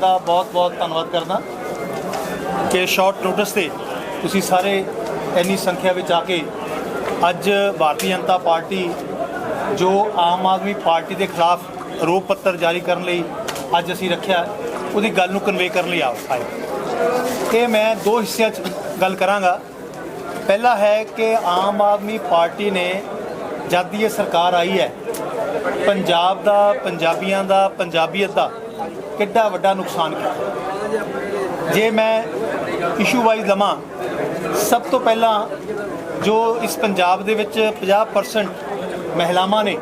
ਦਾ ਬਹੁਤ-ਬਹੁਤ ਧੰਨਵਾਦ ਕਰਦਾ ਕਿ ਸ਼ਾਰਟ ਨੋਟਿਸ ਤੇ ਤੁਸੀਂ ਸਾਰੇ ਇੰਨੀ ਸੰਖਿਆ ਵਿੱਚ ਆ ਕੇ ਅੱਜ ਭਾਰਤੀ ਜਨਤਾ ਪਾਰਟੀ ਜੋ ਆਮ ਆਦਮੀ ਪਾਰਟੀ ਦੇ ਖਿਲਾਫ ਆਰੋਪ ਪੱਤਰ ਜਾਰੀ ਕਰਨ ਲਈ ਅੱਜ ਅਸੀਂ ਰੱਖਿਆ, ਉਹਦੀ ਗੱਲ ਨੂੰ ਕਨਵੇ ਕਰਨ ਲਈ ਆ- ਆਏ। ਇਹ ਮੈਂ ਦੋ ਹਿੱਸਿਆਂ 'ਚ ਗੱਲ ਕਰਾਂਗਾ। ਪਹਿਲਾ ਹੈ ਕਿ ਆਮ ਆਦਮੀ ਪਾਰਟੀ ਨੇ ਜਦ ਦੀ ਇਹ ਸਰਕਾਰ ਆਈ ਹੈ, ਪੰਜਾਬ ਦਾ, ਪੰਜਾਬੀਆਂ ਦਾ, ਪੰਜਾਬੀਅਤ ਦਾ ਕਿੱਡਾ ਵੱਡਾ ਨੁਕਸਾਨ ਕੀਤਾ। ਜੇ ਮੈਂ ਇਸ਼ੂ ਵਾਈਜ਼ ਲਵਾਂ, ਸਭ ਤੋਂ ਪਹਿਲਾਂ ਜੋ ਇਸ ਪੰਜਾਬ ਦੇ ਵਿੱਚ 50% ਮਹਿਲਾਵਾਂ ਨੇ,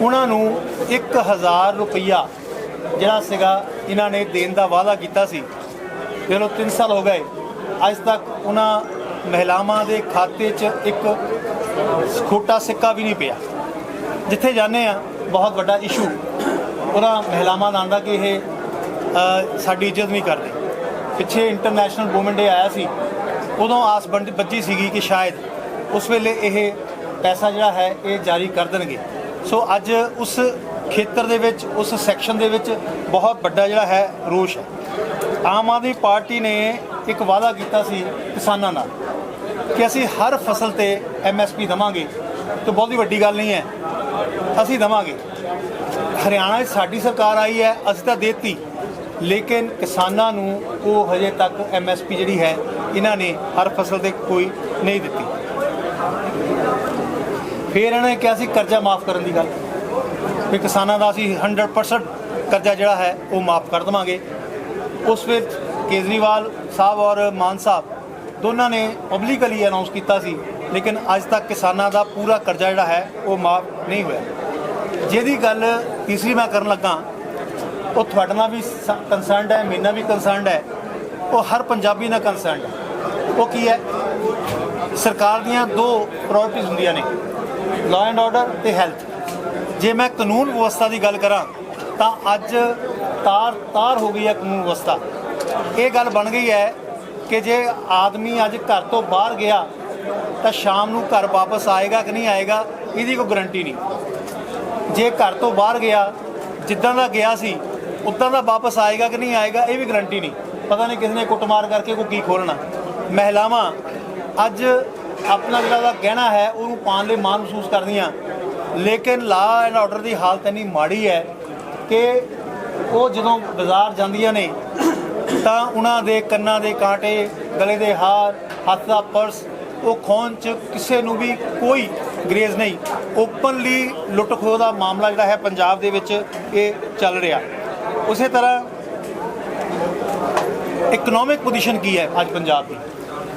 ਉਹਨਾਂ ਨੂੰ 1000 ਰੁਪਈਆ ਜਿਹੜਾ ਸੀਗਾ ਇਹਨਾਂ ਨੇ ਦੇਣ ਦਾ ਵਾਅਦਾ ਕੀਤਾ ਸੀ। ਚਲੋ 3 ਸਾਲ ਹੋ ਗਏ, ਅੱਜ ਤੱਕ ਉਹਨਾਂ ਮਹਿਲਾਵਾਂ ਦੇ ਖਾਤੇ 'ਚ ਇੱਕ ਖੋਟਾ ਸਿੱਕਾ ਵੀ ਨਹੀਂ ਪਿਆ। ਜਿੱਥੇ ਜਾਂਦੇ ਆ ਬਹੁਤ ਵੱਡਾ ਇਸ਼ੂ ਉਹਨਾਂ ਮਹਿਲਾਵਾਂ ਦਾ ਆਂਦਾ ਕਿ ਇਹ ਸਾਡੀ ਇੱਜ਼ਤ ਨਹੀਂ ਕਰਦੇ। ਪਿੱਛੇ ਇੰਟਰਨੈਸ਼ਨਲ ਵੂਮਨ ਡੇ ਆਇਆ ਸੀ, ਉਦੋਂ ਆਸ ਬੰਦ- ਬੱਜੀ ਸੀਗੀ ਕਿ ਸ਼ਾਇਦ ਉਸ ਵੇਲੇ ਇਹ ਪੈਸਾ ਜਿਹੜਾ ਹੈ, ਇਹ ਜਾਰੀ ਕਰ ਦੇਣਗੇ। ਸੋ ਅੱਜ ਉਸ ਖੇਤਰ ਦੇ ਵਿੱਚ, ਉਸ ਸੈਕਸ਼ਨ ਦੇ ਵਿੱਚ ਬਹੁਤ ਵੱਡਾ ਜਿਹੜਾ ਹੈ, ਰੋਸ਼ ਹੈ। ਆਮ ਆਦਮੀ ਪਾਰਟੀ ਨੇ ਇੱਕ ਵਾਅਦਾ ਕੀਤਾ ਸੀ ਕਿਸਾਨਾਂ ਨਾਲ ਕਿ ਅਸੀਂ ਹਰ ਫਸਲ ਤੇ ਐਮਐਸਪੀ ਦਵਾਂਗੇ। ਤੇ ਬਹੁਤੀ ਵੱਡੀ ਗੱਲ ਨਹੀਂ ਹੈ, ਅਸੀਂ ਦਵਾਂਗੇ। ਹਰਿਆਣਾ 'ਚ ਸਾਡੀ ਸਰਕਾਰ ਆਈ ਹੈ, ਅਸੀਂ ਤਾਂ ਦੇਤੀ। ਲੇਕਿਨ ਕਿਸਾਨਾਂ ਨੂੰ ਉਹ ਹਜੇ ਤੱਕ ਐਮਐਸਪੀ ਜਿਹੜੀ ਹੈ, ਇਹਨਾਂ ਨੇ ਹਰ ਫਸਲ ਤੇ ਕੋਈ ਨਹੀਂ ਦਿੱਤੀ। ਫਿਰ ਇਹਨਾਂ ਨੇ ਕਿਹਾ ਸੀ ਕਰਜ਼ਾ ਮਾਫ ਕਰਨ ਦੀ ਗੱਲ। ਵੀ ਕਿਸਾਨਾਂ ਦਾ ਅਸੀਂ 100% ਕਰਜ਼ਾ ਜਿਹੜਾ ਹੈ, ਉਹ ਮਾਫ ਕਰ ਦੇਵਾਂਗੇ। ਉਸ ਵਿੱਚ ਕੇਜਰੀਵਾਲ ਸਾਹਿਬ ਔਰ ਮਾਨ ਸਾਹਿਬ ਦੋਨਾਂ ਨੇ ਪਬਲਿਕਲੀ ਅਨਾਉਂਸ ਕੀਤਾ ਸੀ, ਲੇਕਿਨ ਅੱਜ ਤੱਕ ਕਿਸਾਨਾਂ ਦਾ ਪੂਰਾ ਕਰਜ਼ਾ ਜਿਹੜਾ ਹੈ, ਉਹ ਮਾਫ ਨਹੀਂ ਹੋਇਆ। ਜਿਹਦੀ ਗੱਲ ਤੀਸਰੀ ਮੈਂ ਕਰਨ ਲੱਗਾ, ਉਹ ਤੁਹਾਡੇ ਨਾਲ ਵੀ ਕੰਸਰਨਡ ਹੈ, ਮੇਰੇ ਨਾਲ ਵੀ ਕੰਸਰਨਡ ਹੈ, ਉਹ ਹਰ ਪੰਜਾਬੀ ਨਾਲ ਕੰਸਰਨਡ ਹੈ। ਉਹ ਕੀ ਹੈ? ਸਰਕਾਰ ਦੀਆਂ ਦੋ ਪ੍ਰਾਇੋਰਟੀਜ਼ ਹੁੰਦੀਆਂ ਨੇ ਲਾਅ ਐਂਡ ਆਰਡਰ ਤੇ ਹੈਲਥ ਜੇ ਮੈਂ ਕਾਨੂੰਨ ਵਿਵਸਥਾ ਦੀ ਗੱਲ ਕਰਾਂ, ਤਾਂ ਅੱਜ ਤਾਰ ਤਾਰ ਹੋ ਗਈ ਹੈ ਕਾਨੂੰਨ ਵਿਵਸਥਾ। ਇਹ ਗੱਲ ਬਣ ਗਈ ਹੈ ਕਿ ਜੇ ਆਦਮੀ ਅੱਜ ਘਰ ਤੋਂ ਬਾਹਰ ਗਿਆ, ਤਾਂ ਸ਼ਾਮ ਨੂੰ ਘਰ ਵਾਪਸ ਆਏਗਾ ਕਿ ਨਹੀਂ ਆਏਗਾ, ਇਹਦੀ ਕੋਈ ਗਾਰੰਟੀ ਨਹੀਂ। ਜੇ ਘਰ ਤੋਂ ਬਾਹਰ ਗਿਆ, ਜਿੱਦਾਂ ਦਾ ਗਿਆ ਸੀ, ਉਦਾਂ ਦਾ ਵਾਪਸ ਆਏਗਾ ਕਿ ਨਹੀਂ ਆਏਗਾ, ਇਹ ਵੀ ਗਰੰਟੀ ਨਹੀਂ। ਪਤਾ ਨਹੀਂ ਕਿਸ ਨੇ ਕੁੱਟਮਾਰ ਕਰਕੇ ਕੋਈ ਕੀ ਖੋਲਣਾ ਮਹਿਲਾਵਾਂ, ਅੱਜ ਆਪਣਾ ਜਿਹੜਾ ਦਾ ਗਹਿਣਾ ਹੈ, ਉਹਨੂੰ ਪਾਉਣ ਲਈ ਮਾਣ ਮਹਿਸੂਸ ਕਰਦੀਆਂ। ਲੇਕਿਨ ਲਾ ਐਂਡ ਆਰਡਰ ਦੀ ਹਾਲਤ ਇੰਨੀ ਮਾੜੀ ਹੈ ਕਿ ਉਹ ਜਦੋਂ ਬਾਜ਼ਾਰ ਜਾਂਦੀਆਂ ਨੇ, ਤਾਂ ਉਹਨਾਂ ਦੇ ਕੰਨਾਂ ਦੇ ਕਾਂਟੇ, ਗਲੇ ਦੇ ਹਾਰ, ਹੱਥ ਦਾ ਪਰਸ, ਉਹ ਖੋਣ ਚ ਕਿਸੇ ਨੂੰ ਵੀ ਕੋਈ ਗਰੇਜ਼ ਨਹੀਂ, ਓਪਨਲੀ ਲੁੱਟ ਖੋਹ ਦਾ ਮਾਮਲਾ ਜਿਹੜਾ ਹੈ ਪੰਜਾਬ ਦੇ ਵਿੱਚ ਇਹ ਚੱਲ ਰਿਹਾ। ਉਸੇ ਤਰ੍ਹਾਂ ਇਕਨੋਮਿਕ ਪੋਜੀਸ਼ਨ ਕੀ ਹੈ ਅੱਜ ਪੰਜਾਬ ਦੀ?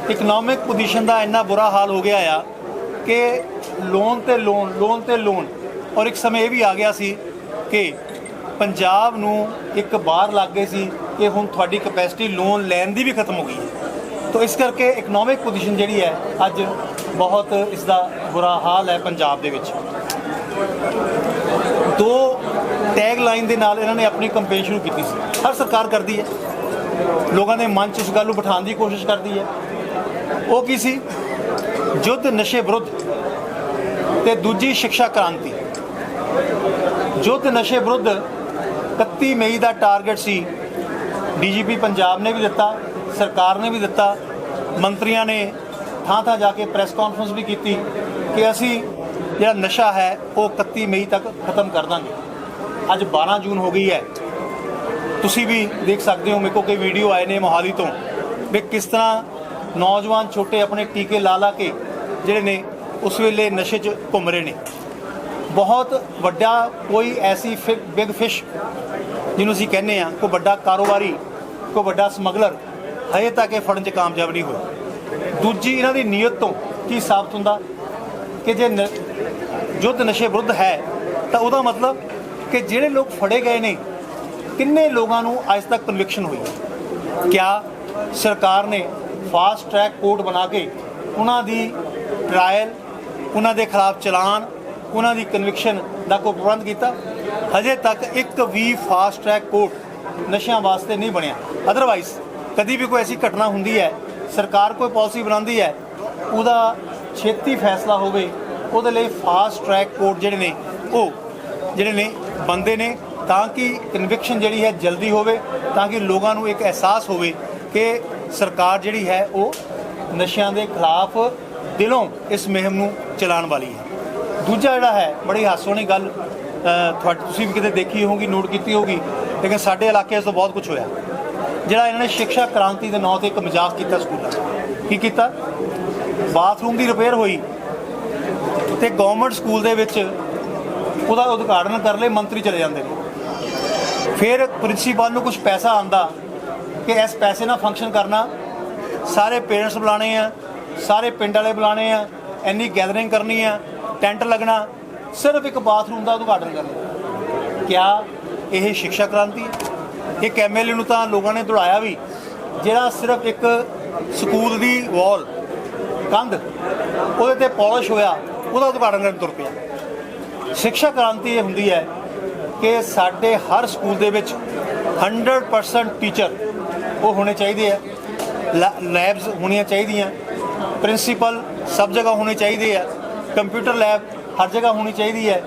ਇਕਨੋਮਿਕ ਪੋਜੀਸ਼ਨ ਦਾ ਇੰਨਾ ਬੁਰਾ ਹਾਲ ਹੋ ਗਿਆ ਆ ਕਿ ਲੋਨ ਤੇ ਲੋਨ ਲੋਨ ਤੇ ਲੋਨ ਔਰ ਇੱਕ ਸਮੇਂ ਇਹ ਵੀ ਆ ਗਿਆ ਸੀ ਕਿ ਪੰਜਾਬ ਨੂੰ ਇੱਕ ਬਾਹਰ ਲੱਗ ਗਏ ਸੀ ਕਿ ਹੁਣ ਤੁਹਾਡੀ ਕਪੈਸਿਟੀ ਲੋਨ ਲੈਣ ਦੀ ਵੀ ਖਤਮ ਹੋ ਗਈ ਹੈ। ਤਾਂ ਇਸ ਕਰਕੇ ਇਕਨੋਮਿਕ ਪੋਜੀਸ਼ਨ ਜਿਹੜੀ ਹੈ ਅੱਜ ਬਹੁਤ ਇਸ ਦਾ ਬੁਰਾ ਹਾਲ ਹੈ ਪੰਜਾਬ ਦੇ ਵਿੱਚ। ਦੋ ਟੈਗ ਲਾਈਨ ਦੇ ਨਾਲ ਇਹਨਾਂ ਨੇ ਆਪਣੀ ਕੰਪੇਨ ਸ਼ੁਰੂ ਕੀਤੀ ਸੀ। ਹਰ ਸਰਕਾਰ ਕਰਦੀ ਹੈ। ਲੋਕਾਂ ਦੇ ਮਨ 'ਚ ਇਸ ਗੱਲ ਨੂੰ ਬਿਠਾਉਣ ਦੀ ਕੋਸ਼ਿਸ਼ ਕਰਦੀ ਹੈ। ਉਹ ਕੀ ਸੀ? ਯੁੱਧ ਨਸ਼ੇ ਵਿਰੁੱਧ ਤੇ ਦੂਜੀ ਸਿੱਖਿਆ ਕ੍ਰਾਂਤੀ। ਯੁੱਧ ਨਸ਼ੇ ਵਿਰੁੱਧ 31 ਮਈ ਦਾ ਟਾਰਗੇਟ ਸੀ। ਡੀਜੀਪੀ ਪੰਜਾਬ ਨੇ ਵੀ ਦਿੱਤਾ, ਸਰਕਾਰ ਨੇ ਵੀ ਦਿੱਤਾ, ਮੰਤਰੀਆਂ ਨੇ ਥਾਂ ਥਾਂ ਜਾ ਕੇ ਪ੍ਰੈਸ ਕਾਨਫਰੰਸ ਵੀ ਕੀਤੀ ਕਿ ਅਸੀਂ ਜਿਹੜਾ ਨਸ਼ਾ ਹੈ, ਉਹ 31 ਮਈ ਤੱਕ ਖਤਮ ਕਰ ਦਾਂਗੇ। ਅੱਜ 12 ਜੂਨ ਹੋ ਗਈ ਹੈ। ਤੁਸੀਂ ਵੀ ਦੇਖ ਸਕਦੇ ਹੋ ਮੇਰੇ ਕੋਲ ਕਈ ਵੀਡੀਓ ਆਏ ਨੇ ਮੋਹਾਲੀ ਤੋਂ ਵੀ ਕਿਸ ਤਰ੍ਹਾਂ ਨੌਜਵਾਨ ਛੋਟੇ ਆਪਣੇ ਟੀਕੇ ਲਾ ਲਾ ਕੇ ਜਿਹੜੇ ਨੇ ਉਸ ਵੇਲੇ ਨਸ਼ੇ 'ਚ ਘੁੰਮ ਰਹੇ ਨੇ। ਬਹੁਤ ਵੱਡਾ ਕੋਈ ਐਸੀ ਬਿਗ ਫਿਸ਼ ਜਿਹਨੂੰ ਅਸੀਂ ਕਹਿੰਦੇ ਆ ਕੋਈ ਵੱਡਾ ਕਾਰੋਬਾਰੀ, ਕੋਈ ਵੱਡਾ ਸਮਗਲਰ, ਹਜੇ ਤੱਕ ਇਹ ਫੜਨ 'ਚ ਕਾਮਯਾਬ ਨਹੀਂ ਹੋਇਆ ਦੂਜੀ ਇਹਨਾਂ ਦੀ ਨੀਅਤ ਤੋਂ ਕੀ ਸਾਬਤ ਹੁੰਦਾ? ਕਿ ਜੇ ਨ- ਯੁੱਧ ਨਸ਼ੇ ਵਿਰੁੱਧ ਹੈ, ਤਾਂ ਉਹਦਾ ਮਤਲਬ ਕਿ ਜਿਹੜੇ ਲੋਕ ਫੜੇ ਗਏ ਨੇ, ਕਿੰਨੇ ਲੋਕਾਂ ਨੂੰ ਅੱਜ ਤੱਕ ਕਨਵਿਕਸ਼ਨ ਹੋਈ? ਕਿਆ ਸਰਕਾਰ ਨੇ ਫਾਸਟ ਟਰੈਕ ਕੋਰਟ ਬਣਾ ਕੇ ਉਹਨਾਂ ਦੀ ਟ੍ਰਾਇਲ ਉਹਨਾਂ ਦੇ ਖਿਲਾਫ ਚਲਾਨ, ਉਹਨਾਂ ਦੀ ਕਨਵਿਕਸ਼ਨ ਦਾ ਕੋਈ ਪ੍ਰਬੰਧ ਕੀਤਾ? ਹਜੇ ਤੱਕ ਇੱਕ ਵੀ ਫਾਸਟ ਟਰੈਕ ਕੋਰਟ ਨਸ਼ਿਆਂ ਵਾਸਤੇ ਨਹੀਂ ਬਣਿਆ। ਅਦਰਵਾਈਜ਼ ਕਦੀ ਵੀ ਕੋਈ ਐਸੀ ਘਟਨਾ ਹੁੰਦੀ ਹੈ ਸਰਕਾਰ ਕੋਈ ਪਾਲਿਸੀ ਬਣਾਉਂਦੀ ਹੈ ਉਹਦਾ ਛੇਤੀ ਫੈਸਲਾ ਹੋਵੇ ਉਹਦੇ ਲਈ ਫਾਸਟ ਟਰੈਕ ਕੋਰਟ ਜਿਹੜੇ ਨੇ ਉਹ ਜਿਹੜੇ ਨੇ ਬੰਦੇ ਨੇ ਤਾਂ ਕਿ ਕਨਵਿਕਸ਼ਨ ਜਿਹੜੀ ਹੈ ਜਲਦੀ ਹੋਵੇ ਤਾਂ ਕਿ ਲੋਕਾਂ ਨੂੰ ਇੱਕ ਅਹਿਸਾਸ ਹੋਵੇ ਕਿ ਸਰਕਾਰ ਜਿਹੜੀ ਹੈ ਉਹ ਨਸ਼ਿਆਂ ਦੇ ਖਿਲਾਫ ਦਿਲੋਂ ਇਸ ਮੁਹਿੰਮ ਨੂੰ ਚਲਾਉਣ ਵਾਲੀ ਹੈ। ਦੂਜਾ ਜਿਹੜਾ ਹੈ ਬੜੀ ਹਾਸੋਣੀ ਗੱਲ ਅ, ਤੁਹਾਡੀ ਤੁਸੀਂ ਵੀ ਕਿਤੇ ਦੇਖੀ ਹੋਊਗੀ ਨੋਟ ਕੀਤੀ ਹੋਊਗੀ ਲੇਕਿਨ ਸਾਡੇ ਇਲਾਕੇ 'ਚ ਤਾਂ ਬਹੁਤ ਕੁਝ ਹੋਇਆ। ਜਿਹੜਾ ਇਹਨਾਂ ਨੇ ਸਿੱਖਿਆ ਕ੍ਰਾਂਤੀ ਦੇ ਨਾਂ ਤੇ ਇੱਕ ਮਜ਼ਾਕ ਕੀਤਾ ਸਕੂਲਾਂ ਕੀ ਕੀਤਾ? ਬਾਥਰੂਮ ਦੀ ਰਿਪੇਅਰ ਹੋਈ ਤੇ ਗਵਰਨਮੈਂਟ ਸਕੂਲ ਦੇ ਵਿੱਚ ਉਹਦਾ ਉਦਘਾਟਨ ਕਰ ਲਈ ਮੰਤਰੀ ਚਲੇ ਜਾਂਦੇ ਨੇ। ਫਿਰ ਪ੍ਰਿੰਸੀਪਲ ਨੂੰ ਕੁਝ ਪੈਸਾ ਆਂਦਾ ਕਿ ਇਸ ਪੈਸੇ ਨਾਲ ਫੰਕਸ਼ਨ ਕਰਨਾ। ਸਾਰੇ ਪੇਰੈਂਟਸ ਬੁਲਾਣੇ ਆ, ਸਾਰੇ ਪਿੰਡ ਵਾਲੇ ਬੁਲਾਣੇ ਆ, ਇੰਨੀ ਗੈਦਰਿੰਗ ਕਰਨੀ ਆ, ਟੈਂਟ ਲੱਗਣਾ, ਸਿਰਫ ਇੱਕ ਬਾਥਰੂਮ ਦਾ ਉਦਘਾਟਨ ਕਰਨਾ। ਕਿਆ? ਇਹ ਸਿੱਖਿਆ ਕ੍ਰਾਂਤੀ। ਹੈ ਇੱਕ ਐਮਐਲਏ ਨੂੰ ਤਾਂ ਲੋਕਾਂ ਨੇ ਦੌੜਾਇਆ ਵੀ, ਜਿਹੜਾ ਸਿਰਫ ਇੱਕ ਸਕੂਲ ਦੀ ਵਾਲ, ਕੰਧ, ਉਹਦੇ ਤੇ ਪਾਲਿਸ਼ ਹੋਇਆ, ਉਹਦਾ ਉਦਘਾਟਨ ਕਰਨ ਤੁਰ ਪਿਆ। ਸਿੱਖਿਆ ਕ੍ਰਾਂਤੀ ਇਹ ਹੁੰਦੀ ਹੈ ਕਿ ਸਾਡੇ ਹਰ ਸਕੂਲ ਦੇ ਵਿੱਚ 100% ਟੀਚਰ ਉਹ ਹੋਣੇ ਚਾਹੀਦੇ ਆ। ਲੈਬਸ ਹੋਣੀਆਂ ਚਾਹੀਦੀਆਂ, ਪ੍ਰਿੰਸੀਪਲ ਸਭ ਜਗ੍ਹਾ ਹੋਣੇ ਚਾਹੀਦੇ ਆ, ਕੰਪਿਊਟਰ ਲੈਬ ਹਰ ਜਗ੍ਹਾ ਹੋਣੀ ਚਾਹੀਦੀ ਹੈ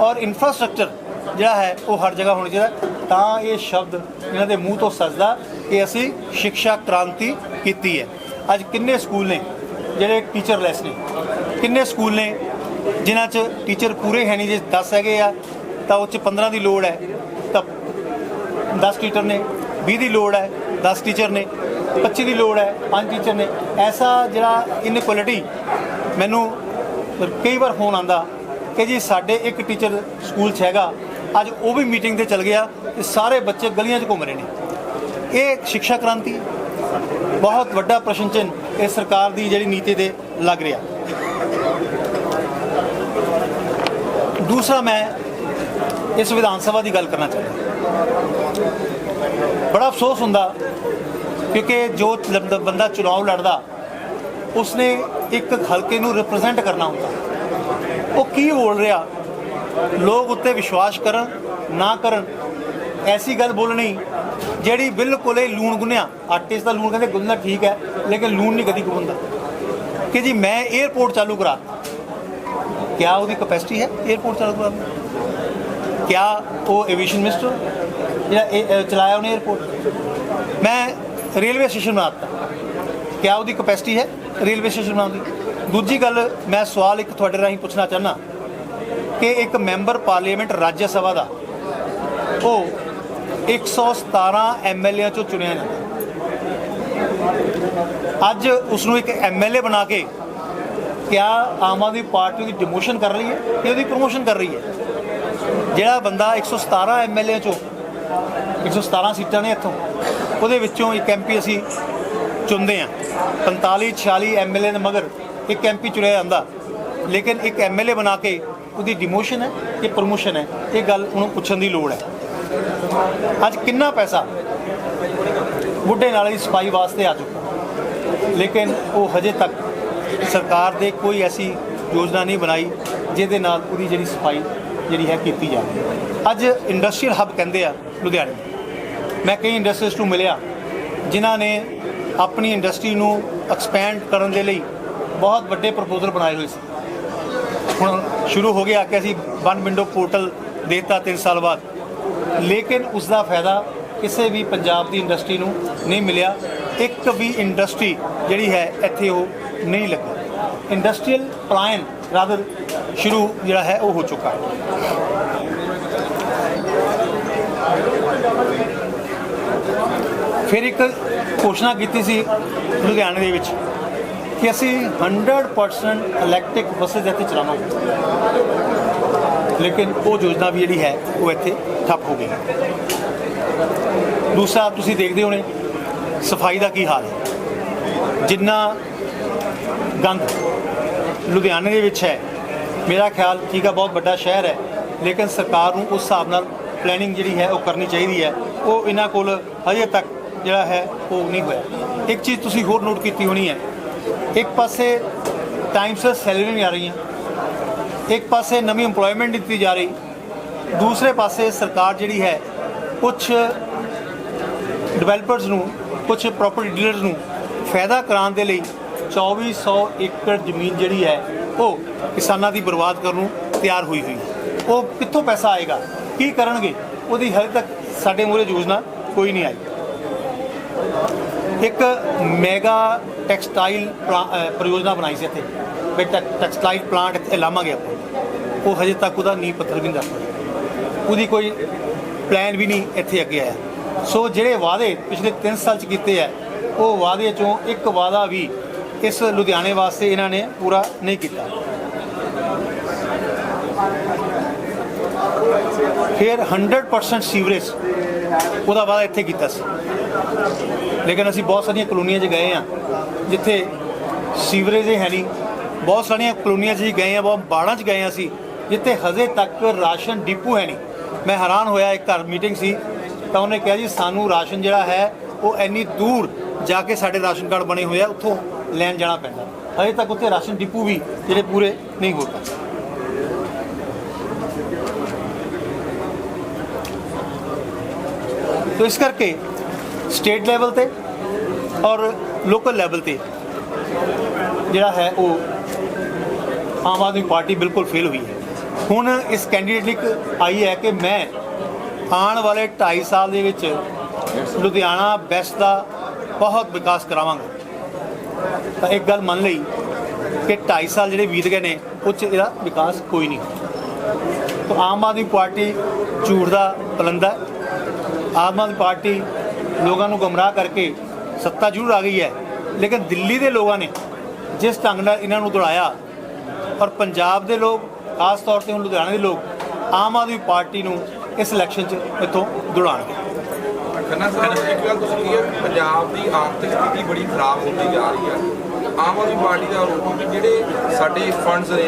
ਔਰ ਇਨਫਰਾਸਟ੍ਰਕਚਰ ਜਿਹੜਾ ਹੈ ਉਹ ਹਰ ਜਗ੍ਹਾ ਹੋਣਾ ਚਾਹੀਦਾ। ਤਾਂ ਇਹ ਸ਼ਬਦ ਇਹਨਾਂ ਦੇ ਮੂੰਹ ਤੋਂ ਸੱਜਦਾ ਕਿ ਅਸੀਂ ਸਿੱਖਿਆ ਕ੍ਰਾਂਤੀ ਕੀਤੀ ਹੈ। ਅੱਜ ਕਿੰਨੇ ਸਕੂਲ ਨੇ ਜਿਹੜੇ ਟੀਚਰਲੈਸ ਨੇ? ਕਿੰਨੇ ਸਕੂਲ ਨੇ ਜਿਨ੍ਹਾਂ 'ਚ ਟੀਚਰ ਪੂਰੇ ਹੈ ਨਹੀਂ, ਜੇ 10 ਹੈਗੇ ਆ, ਤਾਂ ਉਹ 'ਚ 15 ਦੀ ਲੋੜ ਹੈ। ਤਾਂ 10 ਟੀਚਰ ਨੇ 20 ਦੀ ਲੋੜ ਹੈ 10 ਟੀਚਰ ਨੇ 25 ਦੀ ਲੋੜ ਹੈ 5 ਟੀਚਰ ਨੇ। ਐਸਾ ਜਿਹੜਾ ਇਨਕੁਆਲਿਟੀ ਮੈਨੂੰ ਕਈ ਵਾਰ ਫੋਨ ਆਂਦਾ ਕਿ ਜੀ ਸਾਡੇ ਇੱਕ ਟੀਚਰ ਸਕੂਲ 'ਚ ਹੈਗਾ ਅੱਜ ਉਹ ਵੀ ਮੀਟਿੰਗ ਤੇ ਚਲ ਗਿਆ ਤੇ ਸਾਰੇ ਬੱਚੇ ਗਲੀਆਂ 'ਚ ਘੁੰਮ ਰਹੇ ਨੇ। ਇਹ ਸਿੱਖਿਆ ਕ੍ਰਾਂਤੀ ਬਹੁਤ ਵੱਡਾ ਪ੍ਰਸ਼ਨ ਚਿੰਨ੍ਹ ਇਹ ਸਰਕਾਰ ਦੀ ਜਿਹੜੀ ਨੀਤੀ ਤੇ ਲੱਗ ਰਿਹਾ। ਦੂਸਰਾ ਮੈਂ ਇਸ ਵਿਧਾਨ ਸਭਾ ਦੀ ਗੱਲ ਕਰਨਾ ਚਾਹੁੰਦਾ ਬੜਾ ਅਫਸੋਸ ਹੁੰਦਾ ਕਿਉਂਕਿ ਜੋ ਬੰਦਾ ਚੁਣਾਵ ਲੜਦਾ, ਉਸਨੇ ਇੱਕ ਹਲਕੇ ਨੂੰ ਰਿਪਰੈਜ਼ੈਂਟ ਕਰਨਾ ਹੁੰਦਾ। ਉਹ ਕੀ ਬੋਲ ਰਿਹਾ? ਲੋਕ ਉੱਤੇ ਵਿਸ਼ਵਾਸ ਕਰਨ, ਨਾ ਕਰਨ, ਐਸੀ ਗੱਲ ਬੋਲਣੀ ਜਿਹੜੀ ਬਿਲਕੁਲ ਹੀ ਲੂਣ ਗੁੰਨਿਆ। ਆਟੇ ਦਾ ਲੂਣ ਕਹਿੰਦੇ ਗੁੰਨਣਾ ਠੀਕ ਹੈ, ਲੇਕਿਨ ਲੂਣ ਨਹੀਂ ਕਦੀ ਗੁੰਨਦਾ। ਕਿ ਜੀ ਮੈਂ 에어ਪੋਰਟ ਚਾਲੂ ਕਰਾ ਕਿਆ ਉਹਦੀ ਕਪੈਸਿਟੀ ਹੈ 에어ਪੋਰਟ ਚਾਲੂ ਕਰਾ ਕਿਆ ਉਹ ਐਵੀਏਸ਼ਨ ਮਿਨਿਸਟਰ ਜਿਹੜਾ ਚਲਾਇਆ ਉਹਨੇ 에어ਪੋਰਟ ਮੈਂ ਰੇਲਵੇ ਸਟੇਸ਼ਨ ਬਣਾਤਾ ਕਿਆ ਉਹਦੀ ਕਪੈਸਿਟੀ ਹੈ ਰੇਲਵੇ ਸਟੇਸ਼ਨ ਬਣਾਉਣ ਦੀ? ਦੂਜੀ ਗੱਲ, ਮੈਂ ਸਵਾਲ ਇੱਕ ਤੁਹਾਡੇ ਰਾਹੀਂ ਪੁੱਛਣਾ ਚਾਹਨਾ ਕਿ ਇੱਕ ਮੈਂਬਰ ਪਾਰਲੀਮੈਂਟ ਰਾਜ ਸਭਾ ਦਾ। ਉਹ 117 ਐਮਐਲਏ ਚੋਂ ਚੁਣਿਆ ਜਾਂਦਾ। ਅੱਜ ਉਸ ਨੂੰ ਇੱਕ ਐਮਐਲਏ ਬਣਾ ਕੇ ਕਿਆ ਆਮ ਆਦਮੀ ਪਾਰਟੀ ਦੀ ਡਿਮੋਸ਼ਨ ਕਰ ਰਹੀ ਹੈ ਕਿ ਉਹਦੀ ਪ੍ਰੋਮੋਸ਼ਨ ਕਰ ਰਹੀ ਹੈ? ਜਿਹੜਾ ਬੰਦਾ 117 ਐਮਐਲਏ ਚੋਂ 117 ਸੀਟਾਂ ਨੇ ਇੱਥੋਂ, ਉਹਦੇ ਵਿੱਚੋਂ ਇੱਕ ਐਮਪੀ ਅਸੀਂ ਚੁਣਦੇ ਆ 45 46 ਐਮਐਲਏ ਦੇ ਮਗਰ ਇੱਕ ਐਮਪੀ ਚੁਣਿਆ ਜਾਂਦਾ। ਲੇਕਿਨ ਇੱਕ ਐਮਐਲਏ ਬਣਾ ਕੇ ਉਹਦੀ ਡਿਮੋਸ਼ਨ ਹੈ ਕਿ ਪ੍ਰੋਮੋਸ਼ਨ ਹੈ? ਇਹ ਗੱਲ ਉਹਨੂੰ ਪੁੱਛਣ ਦੀ ਲੋੜ ਹੈ। ਅੱਜ ਕਿੰਨਾ ਪੈਸਾ ਬੁੱਢੇ ਨਾਲ ਦੀ ਸਫ਼ਾਈ ਵਾਸਤੇ ਆ ਚੁੱਕਾ। ਲੇਕਿਨ ਉਹ ਹਜੇ ਤੱਕ ਸਰਕਾਰ ਦੇ ਕੋਈ ਐਸੀ ਯੋਜਨਾ ਨਹੀਂ ਬਣਾਈ ਜਿਹਦੇ ਨਾਲ ਉਹਦੀ ਜਿਹੜੀ ਸਫ਼ਾਈ ਜਿਹੜੀ ਹੈ ਕੀਤੀ ਜਾਵੇ ਅੱਜ ਇੰਡਸਟਰੀਅਲ ਹੱਬ ਕਹਿੰਦੇ ਆ ਲੁਧਿਆਣੇ ਮੈਂ ਕਈ ਇੰਡਸਟਰੀਜ਼ ਨੂੰ ਮਿਲਿਆ ਜਿਨ੍ਹਾਂ ਨੇ ਆਪਣੀ ਇੰਡਸਟਰੀ ਨੂੰ ਐਕਸਪੈਂਡ ਕਰਨ ਦੇ ਲਈ ਬਹੁਤ ਵੱਡੇ ਪ੍ਰਪੋਜ਼ਲ ਬਣਾਏ ਹੋਏ ਸੀ। ਹੁਣ ਸ਼ੁਰੂ ਹੋ ਗਿਆ ਕਿ ਅਸੀਂ ਵਨ ਵਿੰਡੋ ਪੋਰਟਲ ਦੇਤਾ 3 ਸਾਲ ਬਾਅਦ। ਲੇਕਿਨ ਉਸ ਦਾ ਫਾਇਦਾ ਕਿਸੇ ਵੀ ਪੰਜਾਬ ਦੀ ਇੰਡਸਟਰੀ ਨੂੰ ਨਹੀਂ ਮਿਲਿਆ। ਇੱਕ ਵੀ ਇੰਡਸਟਰੀ ਜਿਹੜੀ ਹੈ, ਇੱਥੇ ਉਹ ਨਹੀਂ ਲੱਗੀ। ਇੰਡਸਟਰੀਅਲ ਪਲਾਨ ਰਾਦਰ ਸ਼ੁਰੂ ਜਿਹੜਾ ਹੈ, ਉਹ ਹੋ ਚੁੱਕਾ। ਫਿਰ ਇੱਕ ਘੋਸ਼ਣਾ ਕੀਤੀ ਸੀ ਲੁਧਿਆਣੇ ਦੇ ਵਿੱਚ। ਕਿ ਅਸੀਂ 100% ਇਲੈਕਟ੍ਰਿਕ ਬੱਸਸ ਇੱਥੇ ਚਲਾਵਾਂਗੇ। ਲੇਕਿਨ ਉਹ ਯੋਜਨਾ ਵੀ ਜਿਹੜੀ ਹੈ, ਉਹ ਇੱਥੇ ਠੱਪ ਹੋ ਗਈ। ਦੂਸਰਾ, ਤੁਸੀਂ ਦੇਖਦੇ ਹੋਣੇ, ਸਫ਼ਾਈ ਦਾ ਕੀ ਹਾਲ ਹੈ? ਜਿੰਨਾ ਗੰਦ ਲੁਧਿਆਣੇ ਦੇ ਵਿੱਚ ਹੈ, ਮੇਰਾ ਖਿਆਲ ਠੀਕ ਆ, ਬਹੁਤ ਵੱਡਾ ਸ਼ਹਿਰ ਹੈ, ਲੇਕਿਨ ਸਰਕਾਰ ਨੂੰ ਉਸ ਹਿਸਾਬ ਨਾਲ ਪਲੈਨਿੰਗ ਜਿਹੜੀ ਹੈ, ਉਹ ਕਰਨੀ ਚਾਹੀਦੀ ਹੈ। ਉਹ ਇਹਨਾਂ ਕੋਲ ਹਜੇ ਤੱਕ ਜਿਹੜਾ ਹੈ, ਉਹ ਨਹੀਂ ਹੋਇਆ। ਇੱਕ ਚੀਜ਼ ਤੁਸੀਂ ਹੋਰ ਨੋਟ ਕੀਤੀ ਹੋਣੀ ਹੈ ਇੱਕ ਪਾਸੇ ਟਾਈਮ ਸਿਰ ਸੈਲਰੀ ਨਹੀਂ ਆ ਰਹੀਆਂ। ਇੱਕ ਪਾਸੇ ਨਵੀਂ EMPLOYMENT ਦਿੱਤੀ ਜਾ ਰਹੀ। ਦੂਸਰੇ ਪਾਸੇ ਸਰਕਾਰ ਜਿਹੜੀ ਹੈ ਕੁਝ ਡਿਵੈਲਪਰਸ ਨੂੰ ਕੁਝ ਪ੍ਰੋਪਰਟੀ ਡੀਲਰਸ ਨੂੰ ਫਾਇਦਾ ਕਰਾਉਣ ਦੇ ਲਈ 2400 ਏਕੜ ਜ਼ਮੀਨ ਜਿਹੜੀ ਹੈ, ਉਹ ਕਿਸਾਨਾਂ ਦੀ ਬਰਬਾਦ ਕਰਨ ਨੂੰ ਤਿਆਰ ਹੋਈ ਹੋਈ। ਹੈ। ਉਹ ਕਿੱਥੋਂ ਪੈਸਾ ਆਏਗਾ? ਕੀ ਕਰਨਗੇ? ਉਹਦੀ ਹਜੇ ਤੱਕ ਸਾਡੇ ਮੂਹਰੇ ਯੋਜਨਾ ਕੋਈ ਨਹੀਂ ਆਈ। ਇੱਕ ਮੈਗਾ ਟੈਕਸਟਾਈਲ ਪਲਾ- ਅਹ ਬਣਾਈ ਸੀ ਇੱਥੇ। ਵੀ ਟੈਕ- ਟੈਕਸਟਾਈਲ ਪਲਾਂਟ ਇੱਥੇ ਲਾਵਾਂਗੇ ਆਪਾਂ। ਉਹ ਹਜੇ ਤੱਕ ਉਹਦਾ ਨੀਂਹ ਪੱਥਰ ਵੀ ਨਹੀਂ ਰੱਖਿਆ ਉਹਦੀ ਕੋਈ ਪਲਾਨ ਵੀ ਨਹੀਂ ਇੱਥੇ ਅੱਗੇ ਆਇਆ। ਸੋ ਜਿਹੜੇ ਵਾਅਦੇ ਪਿਛਲੇ 3 ਸਾਲ ਚ ਕੀਤੇ ਆ, ਉਹ ਵਾਅਦੇ ਚੋਂ ਇੱਕ ਵਾਅਦਾ ਵੀ ਇਸ ਲੁਧਿਆਣੇ ਵਾਸਤੇ ਇਹਨਾਂ ਨੇ ਪੂਰਾ ਨਹੀਂ ਕੀਤਾ। ਫਿਰ 100% ਸੀਵਰੇਜ ਉਹਦਾ ਵਾਅਦਾ ਇੱਥੇ ਕੀਤਾ ਸੀ। ਲੇਕਿਨ ਅਸੀਂ ਬਹੁਤ ਸਾਰੀਆਂ ਕਲੋਨੀਆਂ 'ਚ ਗਏ ਆ ਜਿੱਥੇ ਸੀਵਰੇਜ ਹੈ ਨਹੀਂ। ਬਹੁਤ ਸਾਰੀਆਂ ਕਲੋਨੀਆਂ 'ਚ ਹੀ ਗਏ ਆ ਬਹੁਤ ਬਾੜਾਂ 'ਚ ਗਏ ਆ ਅਸੀਂ, ਜਿੱਥੇ ਹਜੇ ਤੱਕ ਰਾਸ਼ਨ ਡਿਪੂ ਹੈ ਨਹੀਂ। ਮੈਂ ਹੈਰਾਨ ਹੋਇਆ, ਇੱਕ ਘਰ ਮੀਟਿੰਗ ਸੀ, ਤਾਂ ਉਹਨੇ ਕਿਹਾ ਜੀ, ਸਾਨੂੰ ਰਾਸ਼ਨ ਜਿਹੜਾ ਹੈ, ਉਹ ਇੰਨੀ ਦੂਰ ਜਾ ਕੇ ਸਾਡੇ ਰਾਸ਼ਨ ਕਾਰਡ ਬਣੇ ਹੋਏ ਆ, ਉੱਥੋਂ ਲੈਣ ਜਾਣਾ ਪੈਂਦਾ। ਹਜੇ ਤੱਕ ਉੱਥੇ ਰਾਸ਼ਨ ਡਿਪੂ ਵੀ ਜਿਹੜੇ ਪੂਰੇ ਨਹੀਂ ਹੋ ਪਏ। ਤੋ ਇਸ ਕਰਕੇ ਸਟੇਟ ਲੈਵਲ ਤੇ ਔਰ ਲੋਕਲ ਲੈਵਲ ਤੇ ਜਿਹੜਾ ਹੈ ਉਹ ਆਮ ਆਦਮੀ ਪਾਰਟੀ ਬਿਲਕੁਲ ਫੇਲ ਹੋਈ ਹੈ ਹੁਣ ਇਸ ਕੈਂਡੀਡੇਟ ਲਈ ਇੱਕ ਆਈ ਹੈ ਕਿ ਮੈਂ ਆਉਣ ਵਾਲੇ 2.5 ਸਾਲ ਦੇ ਵਿੱਚ ਲੁਧਿਆਣਾ ਬੈਸਟ ਦਾ ਬਹੁਤ ਵਿਕਾਸ ਕਰਾਵਾਂਗਾ ਤਾਂ ਇੱਕ ਗੱਲ ਮੰਨ ਲਈ ਕਿ 2.5 ਸਾਲ ਜਿਹੜੇ ਬੀਤ ਗਏ ਨੇ ਉਹ 'ਚ ਇਹਦਾ ਵਿਕਾਸ ਕੋਈ ਨਹੀਂ ਤਾਂ ਆਮ ਆਦਮੀ ਪਾਰਟੀ ਝੂਠ ਦਾ ਪਲੰਦਾ ਆਮ ਆਦਮੀ ਪਾਰਟੀ ਲੋਕਾਂ ਨੂੰ ਗਮਰਾਹ ਕਰਕੇ ਸੱਤਾ ਜ਼ਰੂਰ ਆ ਗਈ ਹੈ। ਲੇਕਿਨ ਦਿੱਲੀ ਦੇ ਲੋਕਾਂ ਨੇ ਜਿਸ ਢੰਗ ਨਾਲ ਇਹਨਾਂ ਨੂੰ ਦੌੜਾਇਆ ਔਰ ਪੰਜਾਬ ਦੇ ਲੋਕ, ਖਾਸ ਤੌਰ ਤੇ ਹੁਣ ਲੁਧਿਆਣਾ ਦੇ ਲੋਕ, ਆਮ ਆਦਮੀ ਪਾਰਟੀ ਨੂੰ ਇਸ ਇਲੈਕਸ਼ਨ 'ਚ ਇੱਥੋਂ ਦੌੜਾਣਗੇ ਖੰਨਾ ਸਾਹਿਬ, ਇੱਕ ਗੱਲ ਤੁਸੀਂ ਕੀ ਪੰਜਾਬ ਦੀ ਆਰਥਿਕ ਸਥਿਤੀ ਬੜੀ ਖਰਾਬ ਹੁੰਦੀ ਜਾ ਰਹੀ ਹੈ। ਆਮ ਆਦਮੀ ਪਾਰਟੀ ਦਾ ਆਰੋਪ ਹੈ ਕਿ ਜਿਹੜੇ ਸਾਡੇ ਫੰਡਸ ਨੇ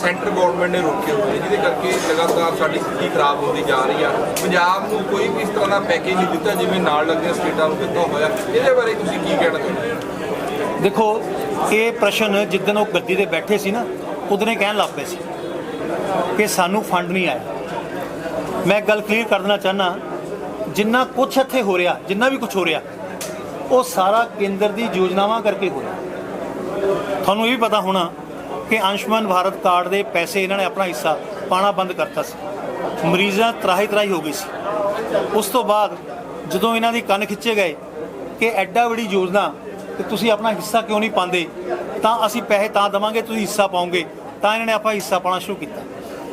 ਸੈਂਟਰ ਗਵਰਨਮੈਂਟ ਨੇ ਰੋਕੇ ਹੋਏ ਨੇ, ਜਿਹਦੇ ਕਰਕੇ ਲਗਾਤਾਰ ਸਾਡੀ ਸਥਿਤੀ ਖਰਾਬ ਹੁੰਦੀ ਜਾ ਰਹੀ ਆ। ਪੰਜਾਬ ਨੂੰ ਕੋਈ ਵੀ ਇਸ ਤਰ੍ਹਾਂ ਦਾ ਪੈਕੇਜ ਨਹੀਂ ਦਿੱਤਾ ਜਿਵੇਂ ਨਾਲ ਲੱਗਦੀਆਂ ਸਟੇਟਾਂ ਨੂੰ ਦਿੱਤਾ ਹੋਇਆ। ਇਹਦੇ ਬਾਰੇ ਤੁਸੀਂ ਕੀ ਕਹਿਣਾ ਚਾਹੁੰਦੇ ਹੋ ਦੇਖੋ, ਇਹ ਪ੍ਰਸ਼ਨ ਜਿੱਦਣ ਉਹ ਗੱਦੀ ਤੇ ਬੈਠੇ ਸੀ ਨਾ, ਉਦੋਂ ਕਹਿਣ ਲੱਗ ਪਏ ਸੀ ਕਿ ਸਾਨੂੰ ਫੰਡ ਨਹੀਂ ਆਇਆ। ਮੈਂ ਇੱਕ ਗੱਲ ਕਲੀਅਰ ਕਰ ਦੇਣਾ ਚਾਹਨਾ ਜਿੰਨਾ ਕੁਛ ਇੱਥੇ ਹੋ ਰਿਹਾ, ਜਿੰਨਾ ਵੀ ਕੁਛ ਹੋ ਰਿਹਾ, ਉਹ ਸਾਰਾ ਕੇਂਦਰ ਦੀ ਯੋਜਨਾਵਾਂ ਕਰਕੇ ਹੋ ਰਿਹਾ। ਤੁਹਾਨੂੰ ਇਹ ਵੀ ਪਤਾ ਹੋਣਾ ਕਿ ਆਯੁਸ਼ਮਾਨ ਭਾਰਤ ਕਾਰਡ ਦੇ ਪੈਸੇ ਇਹਨਾਂ ਨੇ ਆਪਣਾ ਹਿੱਸਾ ਪਾਣਾ ਬੰਦ ਕਰਤਾ ਸੀ। ਮਰੀਜ਼ਾਂ ਤਰਾਹੀ ਤਰਾਹੀ ਹੋ ਗਈ ਸੀ। ਉਸ ਤੋਂ ਬਾਅਦ ਜਦੋਂ ਇਹਨਾਂ ਦੀ ਕੰਨ ਖਿੱਚੇ ਗਏ ਕਿ ਐਡਾ ਵੱਡੀ ਯੋਜਨਾ ਕਿ ਤੁਸੀਂ ਆਪਣਾ ਹਿੱਸਾ ਕਿਉਂ ਨਹੀਂ ਪਾਉਂਦੇ, ਤਾਂ ਅਸੀਂ ਪੈਸੇ ਤਾਂ ਦਵਾਂਗੇ, ਤੁਸੀਂ ਹਿੱਸਾ ਪਾਓਗੇ, ਤਾਂ ਇਹਨਾਂ ਨੇ ਆਪਾਂ ਹਿੱਸਾ ਪਾਣਾ ਸ਼ੁਰੂ ਕੀਤਾ।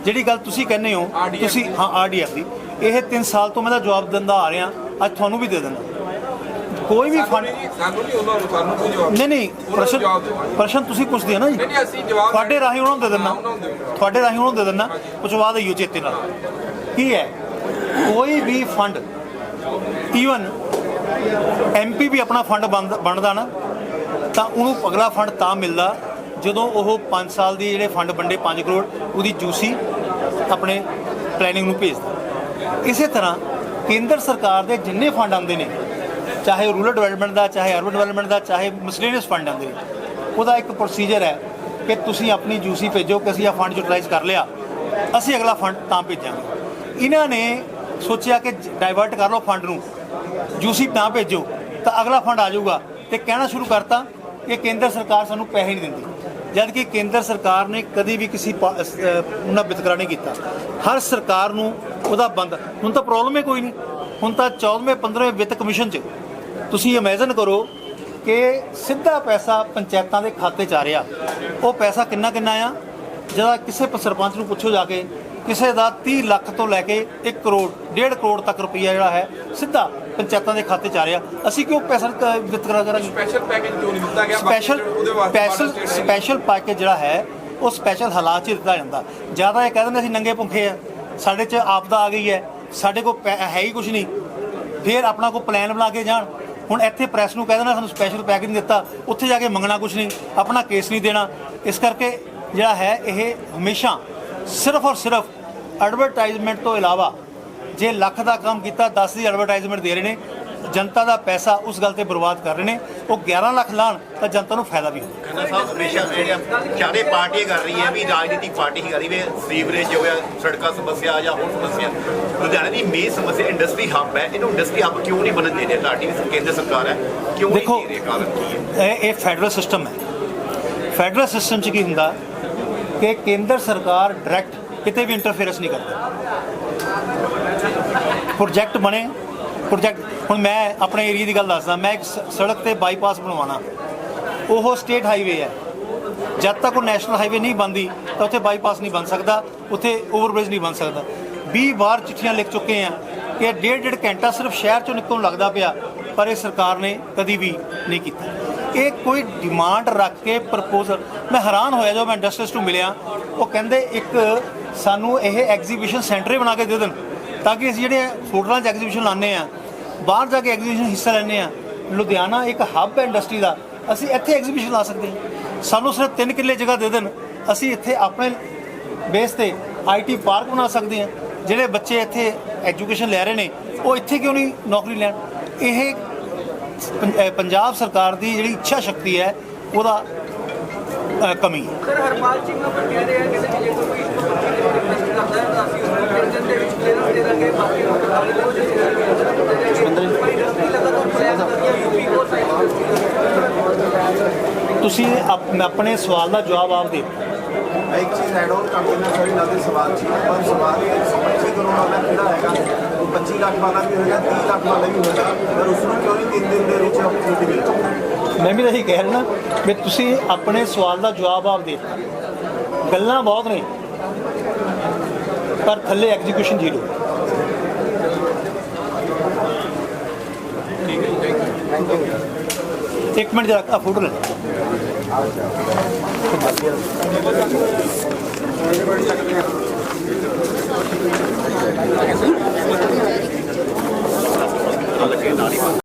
ਜਿਹੜੀ ਗੱਲ ਤੁਸੀਂ ਕਹਿੰਦੇ ਹੋ RDF ਤੁਸੀਂ ਹਾਂ ਆਰਡੀਐਫ ਦੀ, ਇਹ 3 ਸਾਲ ਤੋਂ ਮੈਂ ਤਾਂ ਜਵਾਬ ਦਿੰਦਾ ਆ ਰਿਹਾ, ਅੱਜ ਤੁਹਾਨੂੰ ਵੀ ਦੇ ਦਿੰਦਾ। ਕੋਈ ਵੀ ਫੰਡ ਨਹੀਂ ਸਾਨੂੰ ਨਹੀਂ ਉਹਨਾਂ ਨੂੰ ਸਾਨੂੰ ਕੋਈ ਜਵਾਬ ਨਹੀਂ ਨਹੀਂ ਪ੍ਰਸ਼ਨ ਪ੍ਰਸ਼ਨ ਤੁਸੀਂ ਪੁੱਛਦੇ ਹੋ ਨਾ ਜੀ। ਨਹੀਂ ਨਹੀਂ ਅਸੀਂ ਜਵਾਬ ਤੁਹਾਡੇ ਰਾਹੀਂ ਉਹਨਾਂ ਨੂੰ ਦੇ ਦਿੰਦਾ। ਤੁਹਾਡੇ ਰਾਹੀਂ ਉਹਨਾਂ ਨੂੰ ਦੇ ਦਿੰਦਾ। ਪੁੱਛਵਾ ਦਿਓ ਚੇਤੇ ਨਾਲ। ਕੀ ਹੈ? ਕੋਈ ਵੀ ਫੰਡ ਈਵਨ ਐਮਪੀ ਵੀ ਆਪਣਾ ਫੰਡ ਬਣਦਾ ਨਾ ਤਾਂ ਉਹਨੂੰ ਅਗਲਾ ਫੰਡ ਤਾਂ ਮਿਲਦਾ ਜਦੋਂ ਉਹ 5 ਸਾਲ ਦੀ ਜਿਹੜੇ ਫੰਡ ਵੰਡੇ 5 ਕਰੋੜ ਉਹਦੀ ਜੂਸੀ ਆਪਣੇ ਪਲੈਨਿੰਗ ਨੂੰ ਭੇਜਦਾ। ਇਸੇ ਤਰ੍ਹਾਂ ਕੇਂਦਰ ਸਰਕਾਰ ਦੇ ਜਿੰਨੇ ਫੰਡ ਆਉਂਦੇ ਨੇ ਚਾਹੇ ਰੂਰਲ ਡਿਵੈਲਪਮੈਂਟ ਦਾ, ਚਾਹੇ ਅਰਬਨ ਡਿਵੈਲਪਮੈਂਟ ਦਾ, ਚਾਹੇ ਮਿਸਲੇਨੀਅਸ ਫੰਡ ਆਉਂਦੇ ਉਹਦਾ ਇੱਕ ਪ੍ਰੋਸੀਜਰ ਹੈ ਕਿ ਤੁਸੀਂ ਆਪਣੀ ਜੂਸੀ ਭੇਜੋ ਕਿ ਅਸੀਂ ਆ ਫੰਡ ਯੂਟਿਲਾਈਜ਼ ਕਰ ਲਿਆ। ਅਸੀਂ ਅਗਲਾ ਫੰਡ ਤਾਂ ਭੇਜਾਂਗੇ। ਇਹਨਾਂ ਨੇ ਸੋਚਿਆ ਕਿ ਡਾਈਵਰਟ ਕਰ ਲਓ ਫੰਡ ਨੂੰ। ਜੂਸੀ ਤਾਂ ਭੇਜੋ, ਤਾਂ ਅਗਲਾ ਫੰਡ ਆ ਜਾਊਗਾ। ਤੇ ਕਹਿਣਾ ਸ਼ੁਰੂ ਕਰਤਾ ਕਿ ਕੇਂਦਰ ਸਰਕਾਰ ਸਾਨੂੰ ਪੈਸੇ ਨਹੀਂ ਦਿੰਦੀ। ਜਦ ਕਿ ਕੇਂਦਰ ਸਰਕਾਰ ਨੇ ਕਦੀ ਵੀ ਕਿਸੇ ਪਾ- ਉਹਨਾਂ ਵਿਤਕਰਾ ਨਹੀਂ ਕੀਤਾ। ਹਰ ਸਰਕਾਰ ਨੂੰ ਉਹਦਾ ਬੰਦ। ਹੁਣ ਤਾਂ ਪ੍ਰੋਬਲਮ ਹੀ ਕੋਈ ਨਹੀਂ। ਹੁਣ ਤਾਂ 14ਵੇਂ 15ਵੇਂ ਵਿੱਤ ਕਮਿਸ਼ਨ 'ਚ ਤੁਸੀਂ ਇਮੇਜਿਨ ਕਰੋ ਕਿ ਸਿੱਧਾ ਪੈਸਾ ਪੰਚਾਇਤਾਂ ਦੇ ਖਾਤੇ 'ਚ ਆ ਰਿਹਾ। ਉਹ ਪੈਸਾ ਕਿੰਨਾ ਕਿੰਨਾ ਆ? ਜਿਹੜਾ ਕਿਸੇ ਸਰਪੰਚ ਨੂੰ ਪੁੱਛੋ ਜਾ ਕੇ ਕਿਸੇ ਦਾ 30 ਲੱਖ ਤੋਂ ਲੈ ਕੇ 1 ਕਰੋੜ 1.5 ਕਰੋੜ ਤੱਕ ਰੁਪਈਆ ਜਿਹੜਾ ਹੈ ਸਿੱਧਾ ਪੰਚਾਇਤਾਂ ਦੇ ਖਾਤੇ 'ਚ ਆ ਰਿਹਾ। ਅਸੀਂ ਕਿਉਂ ਪੈਸਾ ਕ- ਵਿਤਕਰਾ ਕਰਾਂਗੇ? ਸਪੈਸ਼ਲ ਪੈਕੇਜ ਕਿਉਂ ਨਹੀਂ ਦਿੱਤਾ ਗਿਆ? ਸਪੈਸ਼ਲ ਸਪੈਸ਼ਲ ਪੈਕੇਜ ਜਿਹੜਾ ਹੈ ਉਹ ਸਪੈਸ਼ਲ ਹਾਲਾਤ 'ਚ ਦਿੱਤਾ ਜਾਂਦਾ। ਜ਼ਿਆਦਾ ਇਹ ਕਹਿ ਦਿੰਦੇ ਅਸੀਂ ਨੰਗੇ ਭੁੱਖੇ ਆ। ਸਾਡੇ 'ਚ ਆਪਦਾ ਆ ਗਈ ਹੈ। ਸਾਡੇ ਕੋਲ ਹੈ ਹੀ ਕੁਝ ਨਹੀਂ। ਫਿਰ ਆਪਣਾ ਕੋਈ ਪਲਾਨ ਬਣਾ ਕੇ ਜਾਣ। ਹੁਣ ਇੱਥੇ ਪ੍ਰੈਸ ਨੂੰ ਕਹਿ ਦੇਣਾ ਸਾਨੂੰ ਸਪੈਸ਼ਲ ਪੈਕੇਜ ਨਹੀਂ ਦਿੱਤਾ, ਉੱਥੇ ਜਾ ਕੇ ਮੰਗਣਾ ਕੁਝ ਨਹੀਂ, ਆਪਣਾ ਕੇਸ ਨਹੀਂ ਦੇਣਾ। ਇਸ ਕਰਕੇ ਜਿਹੜਾ ਹੈ, ਇਹ ਹਮੇਸ਼ਾ ਸਿਰਫ ਔਰ ਸਿਰਫ ਐਡਵਰਟਾਈਜ਼ਮੈਂਟ ਤੋਂ ਇਲਾਵਾ ਜੇ ਲੱਖ ਦਾ ਕੰਮ ਕੀਤਾ 10 ਦੀ ਐਡਵਰਟਾਈਜ਼ਮੈਂਟ ਦੇ ਰਹੇ ਨੇ ਜਨਤਾ ਦਾ ਪੈਸਾ ਉਸ ਗੱਲ ਤੇ ਬਰਬਾਦ ਕਰ ਰਹੇ ਨੇ ਉਹ 11 ਲੱਖ ਲਾਣ ਤਾਂ ਜਨਤਾ ਨੂੰ ਫਾਇਦਾ ਵੀ ਹੋਵੇ ਖੰਨਾ ਸਾਹਿਬ ਹਮੇਸ਼ਾ ਜਿਹੜੀਆਂ ਚਾਰੇ ਪਾਰਟੀਆਂ ਕਰ ਰਹੀਆਂ ਵੀ ਰਾਜਨੀਤਿਕ ਪਾਰਟੀ ਹੀ ਕਰ ਰਹੀ ਵੀ ਸੀਵਰੇਜ ਹੋ ਗਿਆ ਸੜਕਾਂ ਸਮੱਸਿਆ ਜਾਂ ਹੋਰ ਸਮੱਸਿਆ। ਲੁਧਿਆਣੇ ਦੀ ਮੇਨ ਸਮੱਸਿਆ ਇੰਡਸਟਰੀ ਹੱਬ ਹੈ ਇਹਨੂੰ ਇੰਡਸਟਰੀ ਹੱਬ ਕਿਉਂ ਨਹੀਂ ਬਣਨ ਦੇ ਰਹੇ? ਤੁਹਾਡੀ ਵੀ ਕੇਂਦਰ ਸਰਕਾਰ ਹੈ ਕਿਉਂ ਨਹੀਂ ਦੇਖੋ ਦੇ ਰਹੀ ਕਾਰਨ ਕੀ ਹੈ? ਇਹ ਇਹ ਫੈਡਰਲ ਸਿਸਟਮ ਹੈ। ਫੈਡਰਲ ਸਿਸਟਮ 'ਚ ਕੀ ਹੁੰਦਾ? ਕਿ ਕੇਂਦਰ ਸਰਕਾਰ ਡਾਇਰੈਕਟ ਕਿਤੇ ਵੀ ਇੰਟਰਫੇਰੈਂਸ ਨਹੀਂ ਕਰਦੀ। ਪ੍ਰੋਜੈਕਟ ਬਣੇ ਪ੍ਰੋਜੈਕਟ ਹੁਣ ਮੈਂ ਆਪਣੇ ਏਰੀਆ ਦੀ ਗੱਲ ਦੱਸਦਾ, ਮੈਂ ਇੱਕ ਸੜਕ ਤੇ ਬਾਈਪਾਸ ਬਣਵਾਉਣਾ। ਉਹ ਸਟੇਟ ਹਾਈਵੇ ਹੈ। ਜਦ ਤੱਕ ਉਹ ਨੈਸ਼ਨਲ ਹਾਈਵੇ ਨਹੀਂ ਬਣਦੀ, ਤਾਂ ਉੱਥੇ ਬਾਈਪਾਸ ਨਹੀਂ ਬਣ ਸਕਦਾ, ਉੱਥੇ ਓਵਰਬ੍ਰਿਜ ਨਹੀਂ ਬਣ ਸਕਦਾ। 20 ਵਾਰ ਚਿੱਠੀਆਂ ਲਿਖ ਚੁੱਕੇ ਆ ਕਿ ਡੇਢ ਡੇਢ ਘੰਟਾ ਸਿਰਫ ਸ਼ਹਿਰ ਚੋਂ ਨਿਕਲਣ ਲੱਗਦਾ ਪਿਆ, ਪਰ ਇਹ ਸਰਕਾਰ ਨੇ ਕਦੀ ਵੀ ਨਹੀਂ ਕੀਤਾ। ਇਹ ਕੋਈ ਡਿਮਾਂਡ ਰੱਖ ਕੇ ਪ੍ਰਪੋਜ਼ਲ ਮੈਂ ਹੈਰਾਨ ਹੋਇਆ ਜਦੋਂ ਮੈਂ ਇੰਡਸਟਰੀਜ਼ ਨੂੰ ਮਿਲਿਆ, ਉਹ ਕਹਿੰਦੇ ਇੱਕ ਸਾਨੂੰ ਇਹ ਐਗਜ਼ੀਬਿਸ਼ਨ ਸੈਂਟਰ ਹੀ ਬਣਾ ਕੇ ਦੇ ਦੇਣ, ਤਾਂ ਕਿ ਅਸੀਂ ਜਿਹੜੇ ਹੋਟਲਾਂ 'ਚ ਐਗਜ਼ੀਬਿਸ਼ਨ ਲਾਉਂਦੇ ਆ ਬਾਹਰ ਜਾ ਕੇ ਐਗਜ਼ੀਬਿਸ਼ਨ ਹਿੱਸਾ ਲੈਂਦੇ ਆ ਲੁਧਿਆਣਾ ਇੱਕ ਹੱਬ ਹੈ ਇੰਡਸਟਰੀ ਦਾ। ਅਸੀਂ ਇੱਥੇ ਐਗਜ਼ੀਬਿਸ਼ਨ ਲਾ ਸਕਦੇ ਹਾਂ। ਸਾਨੂੰ ਸਿਰਫ 3 ਕਿੱਲੇ ਜਗ੍ਹਾ ਦੇ ਦੇਣ। ਅਸੀਂ ਇੱਥੇ ਆਪਣੇ ਬੇਸ ਤੇ ਆਈਟੀ ਪਾਰਕ ਬਣਾ ਸਕਦੇ ਹਾਂ। ਜਿਹੜੇ ਬੱਚੇ ਇੱਥੇ ਐਜੂਕੇਸ਼ਨ ਲੈ ਰਹੇ ਨੇ, ਉਹ ਇੱਥੇ ਕਿਉਂ ਨਹੀਂ ਨੌਕਰੀ ਲੈਣ? ਇਹ ਪੰਜਾਬ ਸਰਕਾਰ ਦੀ ਜਿਹੜੀ ਇੱਛਾ ਸ਼ਕਤੀ ਹੈ, ਉਹਦਾ ਕਮੀ ਹੈ। ਸਰ, ਹਰਪਾਲ ਸਿੰਘ ਨੂੰ ਕਹਿ ਰਹੇ ਕਿ ਜੇ ਕੋਈ ਰਿਕਵੈਸਟ ਕਰਦਾ ਹੈ, ਤਾਂ ਅਸੀਂ ਨੂੰ ਤਿੰਨ ਦੇ ਦੇ ਨੂੰ ਇੰਡਸਟਰੀ ਲਗਾਤਾਰ ਕਰ ਯੂਪੀ ਕੋ ਸਾਈਡ ਤੁਸੀਂ ਆਪਣੇ ਸਵਾਲ ਦਾ ਜਵਾਬ ਆਪ ਦੇ ਮੈਂ ਇੱਕ ਚੀਜ਼ ਐਡ ਆਨ ਕਰ ਦੇਣਾ ਸਰ ਇਹਨਾਂ ਦੇ ਸਵਾਲ ਸੀ ਪਰ ਸਵਾਲ ਇਹ 25 ਕਰੋੜ ਵਾਲਾ ਕਿਹੜਾ ਹੈਗਾ? ਉਹ 25 ਲੱਖ ਵਾਲਾ ਵੀ ਹੋਏਗਾ 30 ਲੱਖ ਵਾਲਾ ਵੀ ਹੋਏਗਾ। ਪਰ ਉਸ ਨੂੰ ਕਿਉਂ ਨਹੀਂ 3 ਦਿਨ ਦੇ ਵਿੱਚ ਆਪਰਚੂਨਿਟੀ ਮਿਲ? ਸਕਦੀ ਮੈਂ ਵੀ ਤਾਂ ਇਹੀ ਕਹਿ ਰਿਹਾ ਨਾ ਵੀ ਤੁਸੀਂ ਆਪਣੇ ਸਵਾਲ ਦਾ ਜਵਾਬ ਆਪ ਦੇ ਗੱਲਾਂ ਬਹੁਤ ਨੇ। ਪਰ ਥੱਲੇ ਐਗਜ਼ੀਕਿਊਸ਼ਨ ਜ਼ੀਰੋ ਇੱਕ ਮਿੰਟ ਜਰਾ ਆ ਫੋਟੋ ਲੈ